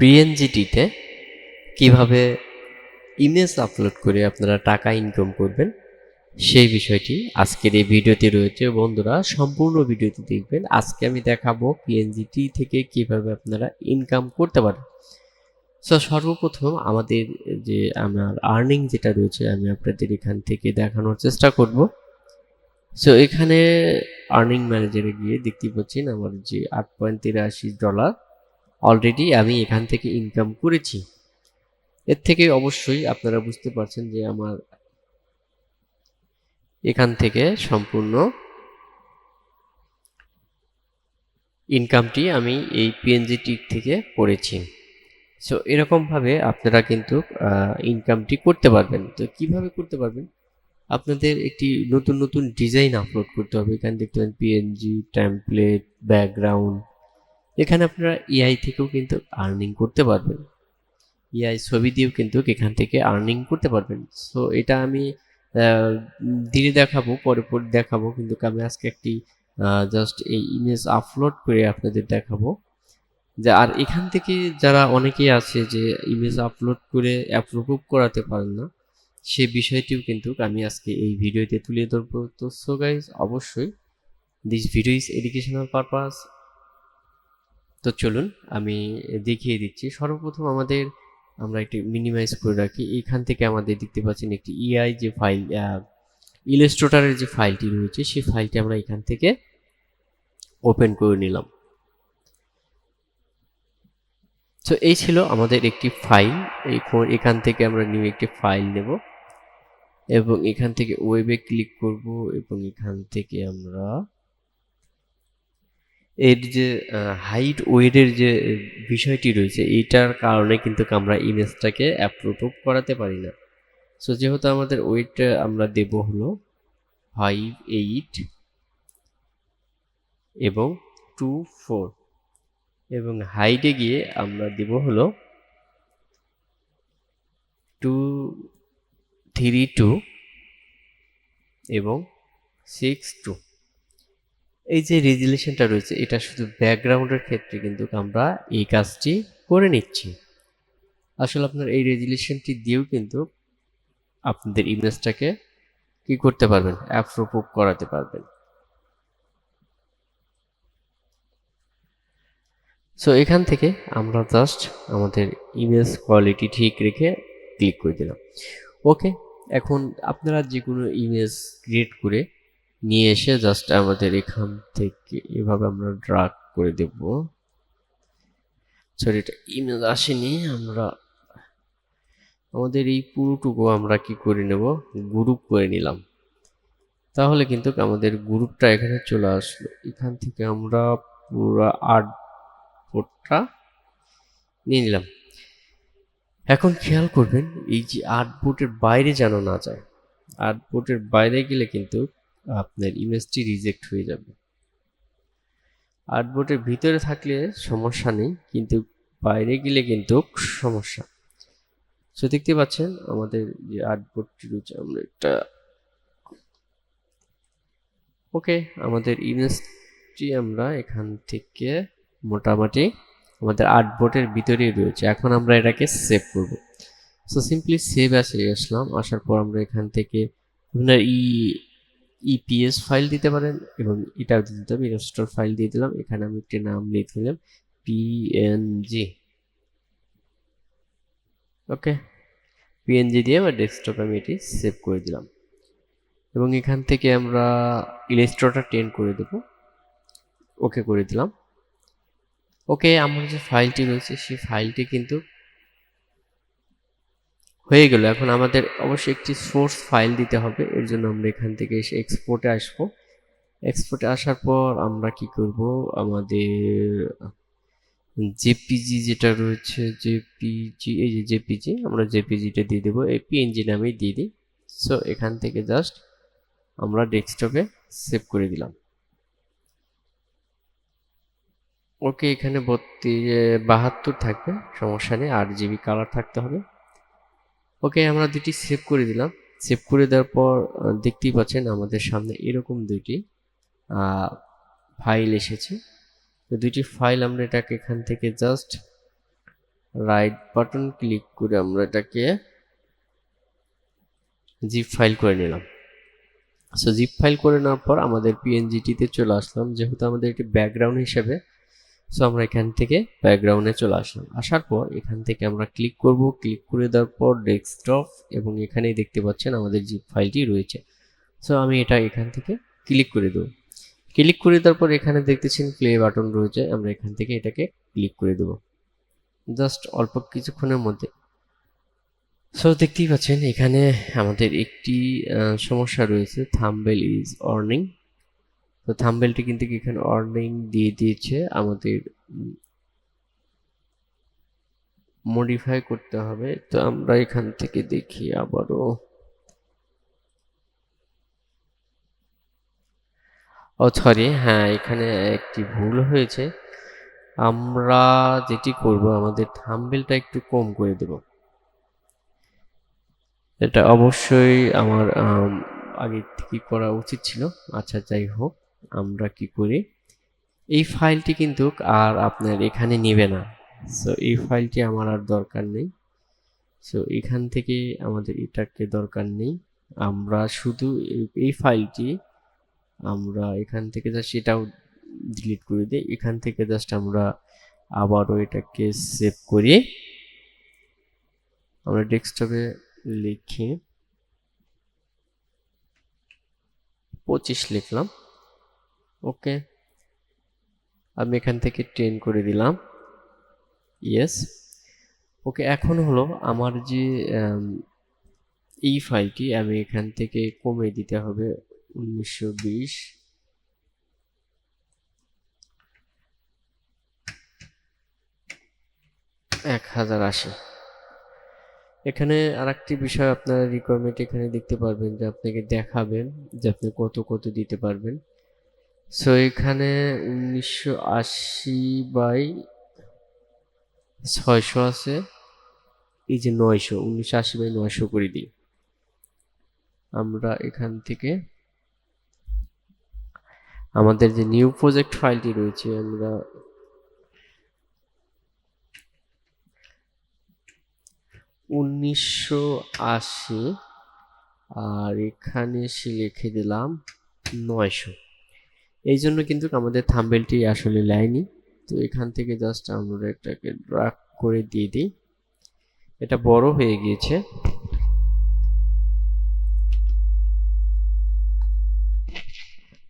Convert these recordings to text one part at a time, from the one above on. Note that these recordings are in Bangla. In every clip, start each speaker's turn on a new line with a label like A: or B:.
A: পিএনজিটিতে কীভাবে ইমেজ আপলোড করে আপনারা টাকা ইনকাম করবেন, সেই বিষয়টি আজকের এই ভিডিওতে রয়েছে। বন্ধুরা, সম্পূর্ণ ভিডিওটি দেখবেন। আজকে আমি দেখাবো পিএনজিটি থেকে কীভাবে আপনারা ইনকাম করতে পারেন। সো সর্বপ্রথম আমাদের যে আমার আর্নিং যেটা রয়েছে, আমি আপনাদের এখান থেকে দেখানোর চেষ্টা করব। সো এখানে আর্নিং ম্যানেজারে গিয়ে দেখতে পাচ্ছেন আমার যে আট পয়েন্ট তিরাশি ডলার অলরেডি আমি এখান থেকে ইনকাম করেছি। এর থেকে অবশ্যই আপনারা বুঝতে পারছেন যে আমার এখান থেকে সম্পূর্ণ ইনকামটি আমি এই পিএনজি টিক থেকে করেছি। সো এরকমভাবে আপনারা কিন্তু ইনকামটি করতে পারবেন। তো কীভাবে করতে পারবেন? আপনাদের একটি নতুন নতুন ডিজাইন আপলোড করতে হবে। এখানে দেখতে পাবেন পিএনজি টেমপ্লেট ব্যাকগ্রাউন্ড এখানে আপনারা এআই থেকেও কিন্তু আর্নিং করতে পারবেন। এআই ছবি দিয়েও কিন্তু এখান থেকে আর্নিং করতে পারবেন। সো এটা আমি ধীরে দেখাবো, পরে পরে দেখাবো। কিন্তু আমি আজকে একটি জাস্ট এই ইমেজ আপলোড করে আপনাদের দেখাবো। যে, আর এখান থেকে যারা অনেকেই আছে যে ইমেজ আপলোড করে অ্যাপ্রুভ করাতে পারেন না, সে বিষয়টিও কিন্তু আমি আজকে এই ভিডিওতে তুলে ধরবো। তো সো গাইজ অবশ্যই this video is educational purpose তো চলুন, আমি দেখিয়ে দিচ্ছি। সর্বপ্রথম আমাদের আমরা একটি মিনিমাইজ করে রাখি। এখান থেকে আমাদের দেখতে পাচ্ছেন একটি ইআই যে ফাইল ইলেস্ট্রোটারের যে ফাইলটি রয়েছে, সেই ফাইলটি আমরা এখান থেকে ওপেন করে নিলাম। তো এই ছিল আমাদের একটি ফাইল এখান থেকে আমরা নিউ একটি ফাইল নেব এবং এখান থেকে ওয়েবে ক্লিক করব এবং এখান থেকে আমরা এর যে হাইট ওয়েটের যে বিষয়টি রয়েছে এইটার কারণে কিন্তু আমরা ইমেজটাকে অ্যাপ্রুভ করাতে পারি না। সো যেহেতু আমাদের ওয়েটটা আমরা দেব হলো ফাইভ এইট এবং টু ফোর এবং হাইটে গিয়ে আমরা দেব হলো টু থ্রি টু এবং সিক্স টু এই যে রেজুলেশনটা রয়েছে, এটা শুধু ব্যাকগ্রাউন্ডের ক্ষেত্রে কিন্তু আমরা এই কাজটি করে নিচ্ছি। আসলে আপনার এই রেজুলেশনটি দিয়েও কিন্তু আপনাদের ইমেজটাকে কি করতে পারবেন অ্যাপ্রুভ করাতে পারবেন। সো এখান থেকে আমরা জাস্ট আমাদের ইমেজ কোয়ালিটি ঠিক রেখে ক্লিক করে দিলাম। ওকে এখন আপনারা যে কোনো ইমেজ ক্রিয়েট করে নিয়ে এসে জাস্ট আমাদের এখান থেকে এভাবে আমরা ড্রাগ করে দেব। সরি এটা ইমেজ আসেনি, আমরা আমাদের এই পুরোটুকু আমরা কি করে নেব? গ্রুপ করে নিলাম। তাহলে কিন্তু আমাদের গ্রুপটা এখানে চলে আসলো। এখান থেকে আমরা পুরো আট ফুটটা নিয়ে নিলাম। এখন খেয়াল করবেন, এই যে আট ফুটের বাইরে যেন না যায় আট ফুটের বাইরে গেলে কিন্তু আপনার ইমেজটি রিজেক্ট হয়ে যাবে। ফুটের ভিতরে থাকলে সমস্যা নেই, কিন্তু বাইরে গেলে কিন্তু সমস্যা। সো দেখতে পাচ্ছেন আমাদের যে ফুটটি রয়েছে, আমরা একটা ওকে আমাদের ইমেজটি আমরা এখান থেকে মোটামুটি আমাদের আট বোটের ভিতরেই রয়েছে। এখন আমরা এটাকে সেভ করব। সো সিম্পলি সেভ আসে আসলাম। আসার পর আমরা এখান থেকে আপনার ই ইপিএস ফাইল দিতে পারেন এবং এটাও দিতে হবে ইনস্টল ফাইল দিয়ে দিলাম, এখানে আমি একটি নাম লিখে দিলাম পিএনজি ওকে পিএনজি দিয়ে আমার ডেস্কটপ আমি এটি সেভ করে দিলাম। এবং এখান থেকে আমরা ইলেস্ট্রোটা টেন করে দেব। ওকে করে দিলাম। ওকে আমার যে ফাইলটি রয়েছে, সেই ফাইলটি কিন্তু হয়ে গেল। এখন আমাদের অবশ্যই একটি সোর্স ফাইল দিতে হবে। এর জন্য আমরা এখান থেকে এসে এক্সপোর্টে আসব। এক্সপোর্টে আসার পর আমরা কি করব? আমাদের জেপিজি যেটা রয়েছে জেপিজি এই যে জেপিজি আমরা জেপিজিটা দিয়ে দেবো। এই পিএনজি নামেই দিয়ে দিই। সো এখান থেকে জাস্ট আমরা ডেস্কটপে সেভ করে দিলাম। ওকে এখানে বত্রি বাহাত্তর থাকবে। সমস্যা নেই। আট জিবি কালার থাকতে হবে। ওকে আমরা দুটি সেভ করে দিলাম। সেভ করে দেওয়ার পর দেখতেই পাচ্ছেন আমাদের সামনে এরকম দুইটি ফাইল এসেছে। তো দুইটি ফাইল আমরা এটাকে এখান থেকে জাস্ট রাইট বাটন ক্লিক করে আমরা এটাকে জিপ ফাইল করে নিলাম। সো জিপ ফাইল করে নেওয়ার পর আমাদের পিএনজিটিতে চলে আসলাম। যেহেতু আমাদের একটি ব্যাকগ্রাউন্ড হিসেবে সো আমরা এখান থেকে ব্যাকগ্রাউন্ডে চলে আসলাম। আসার পর এখান থেকে আমরা ক্লিক করব। ক্লিক করে দেওয়ার পর ডেস্কটপ এবং এখানেই দেখতে পাচ্ছেন আমাদের জিপ ফাইলটি রয়েছে। সো আমি এটা এখান থেকে ক্লিক করে দেবো। ক্লিক করে দেওয়ার পর এখানে দেখতেছেন প্লে বাটন রয়েছে। আমরা এখান থেকে এটাকে ক্লিক করে দেবো। জাস্ট অল্প কিছুক্ষণের মধ্যে। সো দেখতেই পাচ্ছেন এখানে আমাদের একটি সমস্যা রয়েছে। থাম্বেল ইজ অর্নিং তো থাম্বেলটি কিন্তু এখানে অর্নিং দিয়ে দিয়েছে? আমাদের মডিফাই করতে হবে। তো আমরা এখান থেকে দেখি আবারও। ও সরি হ্যাঁ এখানে একটি ভুল হয়েছে। আমরা যেটি করব আমাদের থাম্বেলটা একটু কম করে দেব। এটা অবশ্যই আমার আম, আগে থেকে করা উচিত ছিল। আচ্ছা যাই হোক। আমরা কি করি? এই ফাইলটি কিন্তু আর আপনার এখানে নেবে না। সো এই ফাইলটি আমার আর দরকার নেই। সো এখান থেকে আমাদের এটাকে দরকার নেই। আমরা শুধু এই- ফাইলটি আমরা এখান থেকে জাস্ট এটাও ডিলিট করে দিই। এখান থেকে জাস্ট আমরা আবারও এটাকে সেভ করি। আমরা ডেস্কটপে লিখি পঁচিশ লিখলাম। ওকে। আমি এখান থেকে টেন করে দিলাম। ইয়েস ওকে, এখন হলো আমার যে এই ফাইলটি আমি এখান থেকে কমে দিতে হবে উনিশশো বিশ। এক হাজার আশি। এখানে আরেকটি বিষয় আপনার রিকোয়ারমেন্ট এখানে দেখতে পারবেন যে আপনাকে দেখাবেন যে আপনি কত কত দিতে পারবেন। সো এখানে উনিশশো আশি বাই ছয়শো আছে। এই যে নয়শো, উনিশশো আশি বাই নয়শো করে দিই। আমরা এখান থেকে আমাদের যে নিউ প্রজেক্ট ফাইলটি রয়েছে, আমরা উনিশশো আশি, আর এখানে এসে লিখে দিলাম নয়শো। এই জন্য কিন্তু আমাদের থাম্বেলটি আসলে লাইনি তো এখান থেকে জাস্ট আমরা এটাকে ড্রাগ করে দিয়ে দিই। এটা বড় হয়ে গিয়েছে।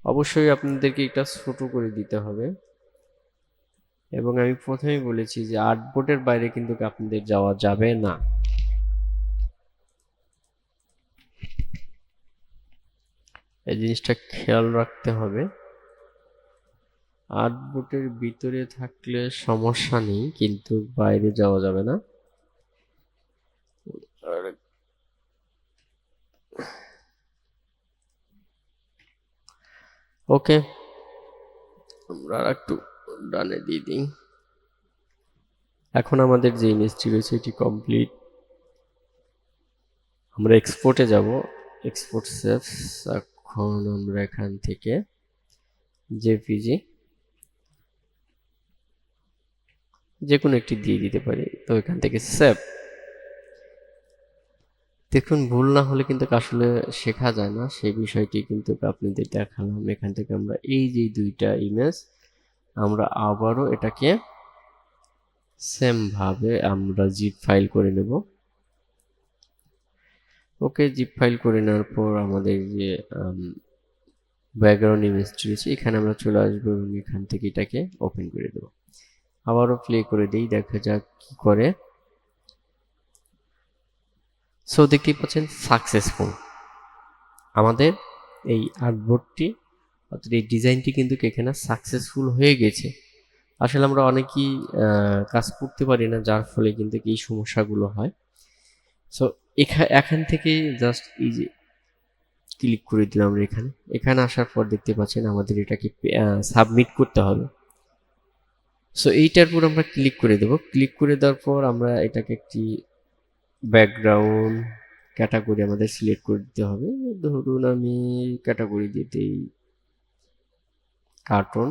A: অবশ্যই আপনাদেরকে এটা ছোট করে দিতে হবে। এবং আমি প্রথমেই বলেছি যে আট বোর্ডের বাইরে কিন্তু আপনাদের যাওয়া যাবে না। এই জিনিসটা খেয়াল রাখতে হবে। আট বোর্ডের ভিতরে থাকলে সমস্যা নেই কিন্তু বাইরে যাওয়া যাবে না। আর ওকে। আমরা আর একটু ডানে দিয়ে দিই। এখন আমাদের যে ইমেজটি রয়েছে এটি কমপ্লিট। আমরা এক্সপোর্টে যাব। এক্সপোর্ট সেভস এখন আমরা এখান থেকে জেপিজি যে কোনো একটি দিয়ে দিতে পারি। তো এখান থেকে সেভ দেখুন, ভুল না হলে কিন্তু আসলে শেখা যায় না। সেই বিষয়টি কিন্তু আপনাদের দেখালাম। এখান থেকে আমরা এই যে দুইটা ইমেজ আমরা আবারও এটাকে সেম ভাবে আমরা জিপ ফাইল করে নেব। ওকে জিপ ফাইল করে নেওয়ার পর আমাদের যে ব্যাকগ্রাউন্ড ইমেজটি রয়েছে, এখানে আমরা চলে আসব এবং এখান থেকে এটাকে ওপেন করে দেবো। আবারও প্লে করে দিই, দেখা যাক কি করে। সো দেখতেই পাচ্ছেন সাকসেসফুল আমাদের এই আর্টবোর্ডটি অর্থাৎ এই ডিজাইনটি কিন্তু এখানে সাকসেসফুল হয়ে গেছে। আসলে আমরা অনেকেই কাজ করতে পারি না, যার ফলে কিন্তু এই সমস্যাগুলো হয়। সো এখান থেকে জাস্ট এই যে ক্লিক করে দিলাম এখানে। এখানে আসার পর দেখতে পাচ্ছেন আমাদের এটাকে সাবমিট করতে হবে। সো এইটার উপর আমরা ক্লিক করে দেব। ক্লিক করে দেওয়ার পর আমরা এটাকে একটি ব্যাকগ্রাউন্ড ক্যাটাগরি আমাদের সিলেক্ট করে দিতে হবে। ধরুন আমি ক্যাটাগরি দিতেই কার্টুন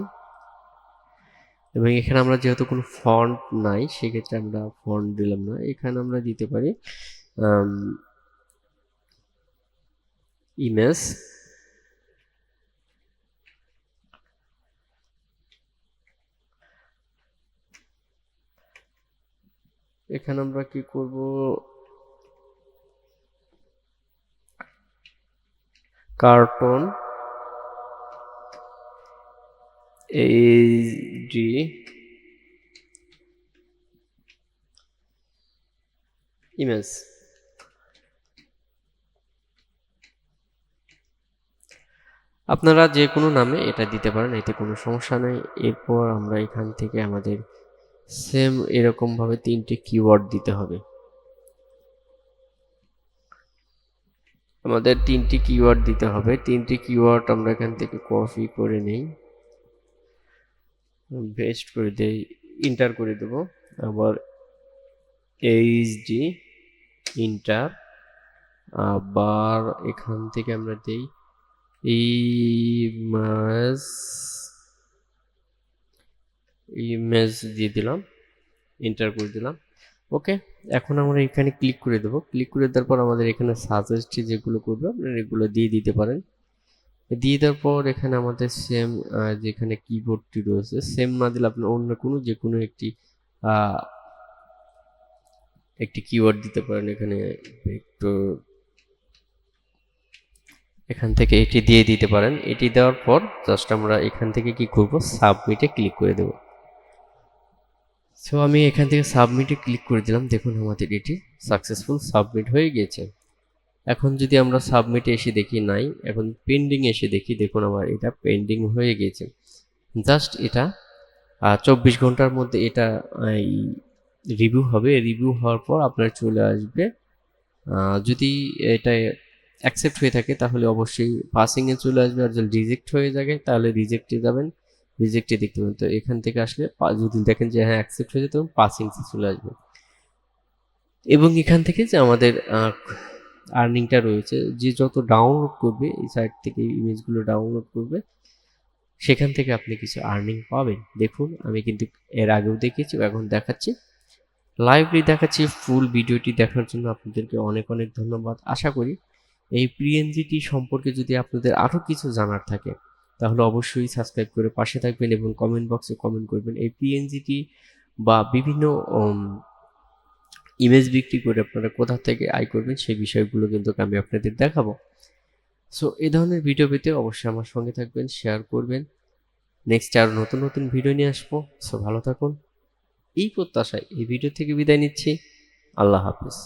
A: এবং এখানে আমরা যেহেতু কোনো ফন্ট নাই, সেক্ষেত্রে আমরা ফন্ট দিলাম না। এখানে আমরা দিতে পারি ইমেজ এখানে আমরা কি করব? Cartoon HD image. আপনারা যে কোনো নামে এটা দিতে পারেন, এতে কোনো সমস্যা নেই। এরপর আমরা এখান থেকে আমাদের সেম এরকমভাবে তিনটে কিওয়ার্ড দিতে হবে। আমাদের তিনটি কিওয়ার্ড দিতে হবে। তিনটি কিওয়ার্ড আমরা এখান থেকে কপি করে নেই। পেস্ট করে দেই ইন্টার করে দেব। আবার এইচডি ইন্টার আবার এখান থেকে আমরা দেই ইমেজ ইমেজ দিয়ে দিলাম এন্টার করে দিলাম। ওকে এখন আমরা এখানে ক্লিক করে দেবো। ক্লিক করে দেওয়ার পর আমাদের এখানে সাজেস্ট যেগুলো করবে, আপনারা এগুলো দিয়ে দিতে পারেন। দিয়ে দেওয়ার পর এখানে আমাদের সেম যেখানে কিবোর্ডটি রয়েছে সেম না দিলে আপনার অন্য কোনো যে কোনো একটি একটি কিওয়ার্ড দিতে পারেন এখানে, একটু এখান থেকে এটি দিয়ে দিতে পারেন। এটি দেওয়ার পর জাস্ট আমরা এখান থেকে কি করব সাবমিটে ক্লিক করে দেব। সো আমি এখান থেকে সাবমিটে ক্লিক করে দিলাম। দেখুন আমাদের এটি সাকসেসফুল সাবমিট হয়ে গিয়েছে। এখন যদি আমরা সাবমিটে এসে দেখি নাই, এখন পেন্ডিং এসে দেখি, দেখুন আমার এটা পেন্ডিং হয়ে গিয়েছে। জাস্ট এটা চব্বিশ ঘণ্টার মধ্যে এটা রিভিউ হবে। রিভিউ হওয়ার পর আপনার চলে আসবে। যদি এটা অ্যাকসেপ্ট হয়ে থাকে, তাহলে অবশ্যই পাসিংয়ে চলে আসবে। আর যদি রিজেক্ট হয়ে যায় তাহলে রিজেক্টে যাবেন। রিজেক্টে দেখতে পাবেন। তো এখান থেকে আসলে যদি দেখেন যে হ্যাঁ অ্যাকসেপ্ট হয়ে যায় তখন পাসিংসে চলে আসবে। এবং এখান থেকে যে আমাদের আর্নিংটা রয়েছে, যে যত ডাউনলোড করবে, এই সাইট থেকে ইমেজগুলো ডাউনলোড করবে, সেখান থেকে আপনি কিছু আর্নিং পাবেন। দেখুন, আমি কিন্তু এর আগেও দেখেছি এখন দেখাচ্ছি। লাইভলি দেখাচ্ছি ফুল ভিডিওটি দেখার জন্য আপনাদেরকে অনেক অনেক ধন্যবাদ। আশা করি এই পিএনজিটি সম্পর্কে যদি আপনাদের আরও কিছু জানার থাকে তাহলে অবশ্যই সাবস্ক্রাইব করে পাশে থাকবেন এবং কমেন্ট বক্সে কমেন্ট করবেন। এই পিএনজিটি বা বিভিন্ন ইমেজ বিক্রি করে আপনারা কোথা থেকে আয় করবেন সেই বিষয়গুলো কিন্তু আমি আপনাদের দেখাবো। সো এ ধরনের ভিডিও পেতে অবশ্যই আমার সঙ্গে থাকবেন শেয়ার করবেন। নেক্সট আরও নতুন নতুন ভিডিও নিয়ে আসব। সো ভালো থাকুন। এই প্রত্যাশায় এই ভিডিও থেকে বিদায় নিচ্ছি। আল্লাহ হাফিজ।